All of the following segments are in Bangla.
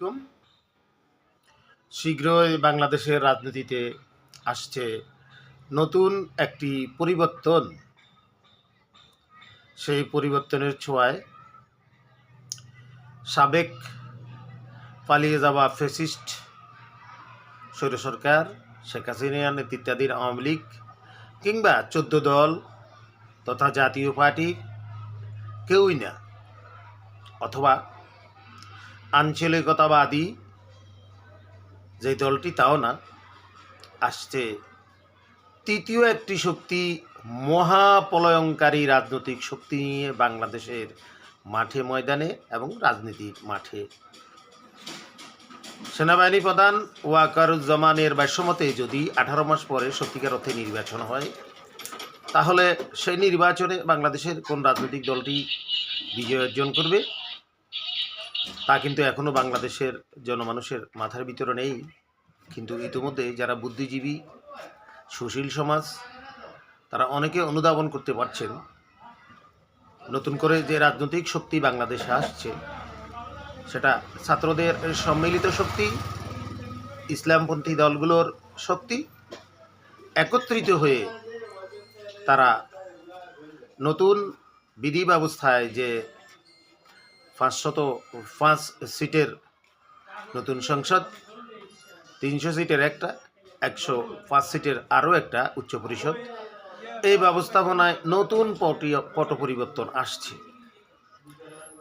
আলাইকুম। শীঘ্রই বাংলাদেশের রাজনীতিতে আসছে নতুন একটি পরিবর্তন। সেই পরিবর্তনের ছোঁয়ায় সাবেক পালিয়ে যাওয়া ফেসিস্ট স্বৈর সরকার শেখ হাসিনা নেতৃত্বাধীন আওয়ামী লীগ কিংবা চোদ্দ দল তথা জাতীয় পার্টি কেউই না, অথবা আঞ্চলিকতাবাদী যে দলটি, তাও না, আসছে তৃতীয় একটি শক্তি, মহাপলয়ঙ্কারী রাজনৈতিক শক্তি নিয়ে বাংলাদেশের মাঠে ময়দানে এবং রাজনীতির মাঠে। সেনাবাহিনী প্রধান ওয়াকারুজ্জামানের ভাষ্যমতে, যদি আঠারো মাস পরে সত্যিকার অর্থে নির্বাচন হয়, তাহলে সেই নির্বাচনে বাংলাদেশের কোন রাজনৈতিক দলটি বিজয় অর্জন করবে? তা কিন্তু এখনও বাংলাদেশের জনমানুষের মাথার ভিতরে নেই। কিন্তু ইতিমধ্যে যারা বুদ্ধিজীবী, সুশীল সমাজ, তারা অনেকে অনুধাবন করতে পারছেন। নতুন করে যে রাজনৈতিক শক্তি বাংলাদেশে আসছে, সেটা ছাত্রদের সম্মিলিত শক্তি, ইসলামপন্থী দলগুলোর শক্তি একত্রিত হয়ে তারা নতুন বিধি ব্যবস্থায় যে পাঁচশত পাঁচ সিটের নতুন সংসদ, তিনশো সিটের একটা, একশো পাঁচ সিটের আরও একটা উচ্চ পরিষদ। এই ব্যবস্থাপনায় নতুন পটি পরিবর্তন আসছে।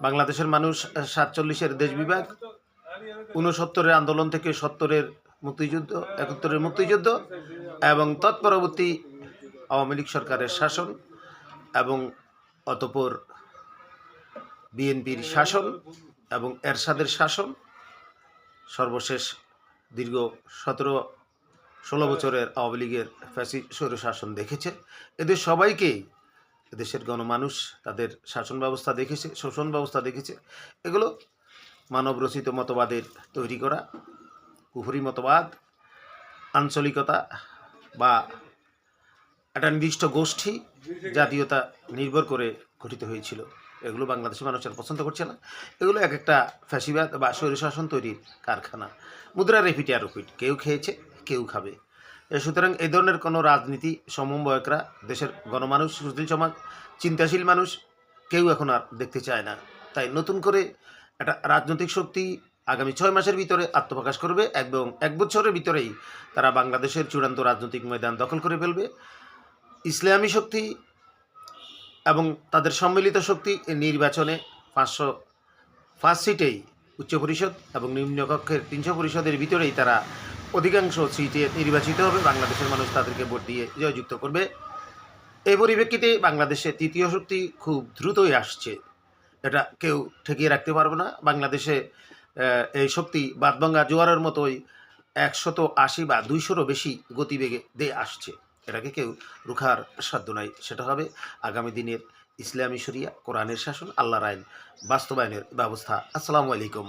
বাংলাদেশের মানুষ সাতচল্লিশের দেশ বিভাগ, ঊনসত্তরের আন্দোলন থেকে সত্তরের মুক্তিযুদ্ধ, একাত্তরের মুক্তিযুদ্ধ এবং তৎপরবর্তী আওয়ামী লীগ সরকারের শাসন এবং অতপর বিএনপির শাসন এবং এরশাদের শাসন সর্বশেষ দীর্ঘ সতেরো ষোলো বছরের আওয়ামী লীগের ফ্যাসি স্বৈর শাসন দেখেছে। এদের সবাইকেই দেশের গণমানুষ তাদের শাসন ব্যবস্থা দেখেছে, শোষণ ব্যবস্থা দেখেছে। এগুলো মানবরচিত মতবাদের তৈরি করা কুফরি মতবাদ, আঞ্চলিকতা বা একটা নির্দিষ্ট গোষ্ঠী জাতীয়তা নির্ভর করে গঠিত হয়েছিল। এগুলো বাংলাদেশের মানুষ আর পছন্দ করছে না। এগুলো এক একটা ফ্যাসিবাদ বা স্বৈরশাসন তৈরির কারখানা। মুদ্রা রেপিট আর রিপিট, কেউ খেয়েছে, কেউ খাবে। সুতরাং এই ধরনের কোনো রাজনীতি সমন্বয়করা, দেশের গণমানুষ, সুশীল সমাজ, চিন্তাশীল মানুষ, কেউ এখন আর দেখতে চায় না। তাই নতুন করে একটা রাজনৈতিক শক্তি আগামী ছয় মাসের ভিতরে আত্মপ্রকাশ করবে এবং এক বছরের ভিতরেই তারা বাংলাদেশের চূড়ান্ত রাজনৈতিক ময়দান দখল করে ফেলবে। ইসলামী শক্তি এবং তাদের সম্মিলিত শক্তি নির্বাচনে পাঁচশো পাঁচ সিটেই উচ্চ পরিষদ এবং নিম্নকক্ষের তিনশো পরিষদের ভিতরেই তারা অধিকাংশ সিটে নির্বাচিত হবে। বাংলাদেশের মানুষ তাদেরকে ভোট দিয়ে জয়যুক্ত করবে। এই পরিপ্রেক্ষিতে বাংলাদেশে তৃতীয় শক্তি খুব দ্রুতই আসছে। এটা কেউ ঠেকিয়ে রাখতে পারবে না। বাংলাদেশে এই শক্তি বাদবাঙ্গা জোয়ারের মতোই একশত আশি বা দুইশোরও বেশি গতিবেগে দিয়ে আসছে। এটাকে কেউ রুখার সাধ্য নাই, সেটা হবে আগামী দিনের ইসলামী শরিয়া, কোরআনের শাসন, আল্লাহর আইন, বাস্তবায়নের ব্যবস্থা। আসসালামু আলাইকুম।